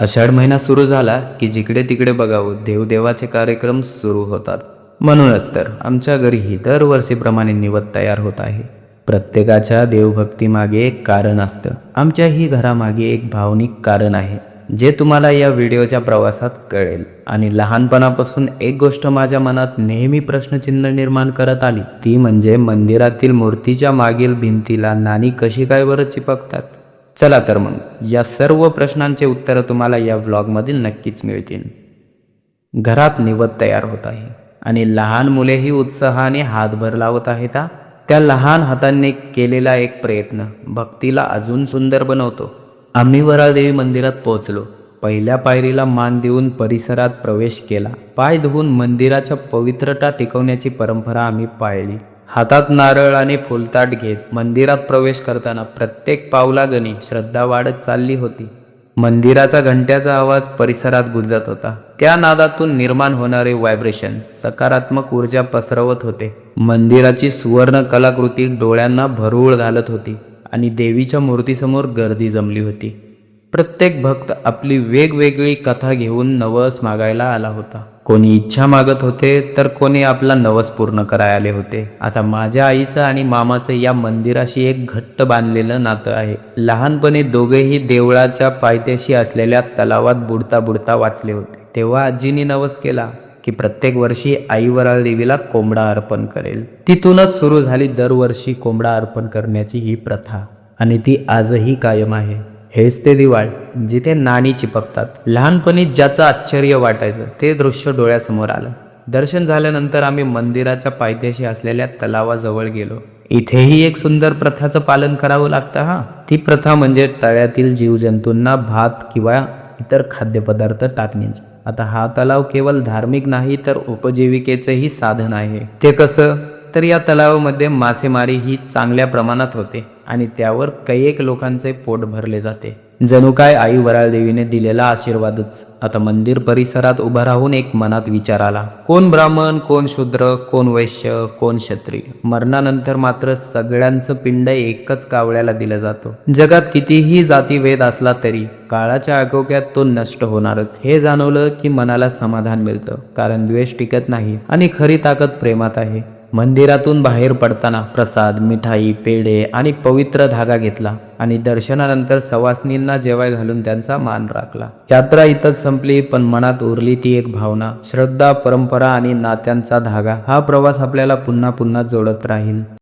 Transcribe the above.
आषाढ महिना सुरू झाला की जिकडे तिकडे बघावं देवदेवाचे कार्यक्रम सुरू होतात. म्हणूनच तर आमच्या घरीही दरवर्षीप्रमाणे निवत तयार होत आहे. प्रत्येकाच्या देवभक्तीमागे एक कारण असतं. आमच्याही घरामागे एक भावनिक कारण आहे जे तुम्हाला या व्हिडिओच्या प्रवासात कळेल. आणि लहानपणापासून एक गोष्ट माझ्या मनात नेहमी प्रश्नचिन्ह निर्माण करत आली ती म्हणजे मंदिरातील मूर्तीच्या मागील भिंतीला नाणी कशी काय बरं चिपकतात? चला तर मग या सर्व प्रश्नांचे उत्तरं तुम्हाला या व्लॉगमधील नक्कीच मिळतील. घरात निवत तयार होत आहे आणि लहान मुलेही उत्साहाने हातभर लावत आहेत हा. त्या लहान हातांनी केलेला एक प्रयत्न भक्तीला अजून सुंदर बनवतो. आम्ही वरादेवी मंदिरात पोहोचलो. पहिल्या पायरीला मान देऊन परिसरात प्रवेश केला. पाय धुवून मंदिराच्या पवित्रता टिकवण्याची परंपरा आम्ही पाळली. हातात नारळ आणि फुलताट घेत मंदिरात प्रवेश करताना प्रत्येक पावलागणी श्रद्धा वाढत चालली होती. मंदिराचा घंट्याचा आवाज परिसरात गुंजत होता. त्या नादातून निर्माण होणारे व्हायब्रेशन सकारात्मक ऊर्जा पसरवत होते. मंदिराची सुवर्ण कलाकृती डोळ्यांना भरूळ घालत होती आणि देवीच्या मूर्तीसमोर गर्दी जमली होती. प्रत्येक भक्त आपली वेगवेगळी कथा घेऊन नवस मागायला आला होता. कोणी इच्छा मागत होते तर कोणी आपला नवस पूर्ण कराय आले होते. आता माझ्या आईचं आणि मामाचं या मंदिराशी एक घट्ट बांधलेलं नातं आहे. लहानपणी दोघेही देवळाच्या पायथ्याशी असलेल्या तलावात बुडता बुडता वाचले होते. तेव्हा आजीनी नवस केला की प्रत्येक वर्षी आई वराळ देवीला कोंबडा अर्पण करेल. तिथूनच सुरू झाली दरवर्षी कोंबडा अर्पण करण्याची ही प्रथा. आणि ती आजही कायम आहे. हेच ते दिवाळ जिथे नाणी चिपकतात. लहानपणी ज्याचं आश्चर्य वाटायचं ते दृश्य डोळ्यासमोर आलं. दर्शन झाल्यानंतर आम्ही मंदिराच्या पायथ्याशी असलेल्या तलावाजवळ गेलो. इथेही एक सुंदर प्रथाचं पालन करावं लागतं हा. ती प्रथा म्हणजे तळ्यातील जीवजंतूंना भात किंवा इतर खाद्यपदार्थ टाकण्याची आता हा तलाव केवळ धार्मिक नाही तर उपजीविकेचंही साधन आहे. ते कसं? तर या तलावामध्ये मासेमारी ही चांगल्या प्रमाणात होते. आणि त्यावर कैक लोकांचे पोट भरले जाते. जणू काय आई वराळ देवीने दिलेला आशीर्वादच. आता मंदिर परिसरात उभा राहून एक मनात विचार आला. कोण ब्राह्मण कोण शूद्र कोण वैश्य कोण क्षत्रिय? मरणानंतर मात्र सगळ्यांचं पिंड एकच कावळ्याला दिलं जातो. जगात कितीही जातीभेद असला तरी काळाच्या आगोक्यात तो नष्ट होणारच. हे जाणवलं की मनाला समाधान मिळतं. कारण द्वेष टिकत नाही आणि खरी ताकद प्रेमात आहे. मंदिरातून बाहेर पडताना प्रसाद मिठाई पेढे आणि पवित्र धागा घेतला आणि दर्शनानंतर सवासनींना जेवाय घालून त्यांचा मान राखला. यात्रा इथंच संपली पण मनात उरली ती एक भावना. श्रद्धा परंपरा आणि नात्यांचा धागा. हा प्रवास आपल्याला पुन्हा पुन्हा जोडत राहील.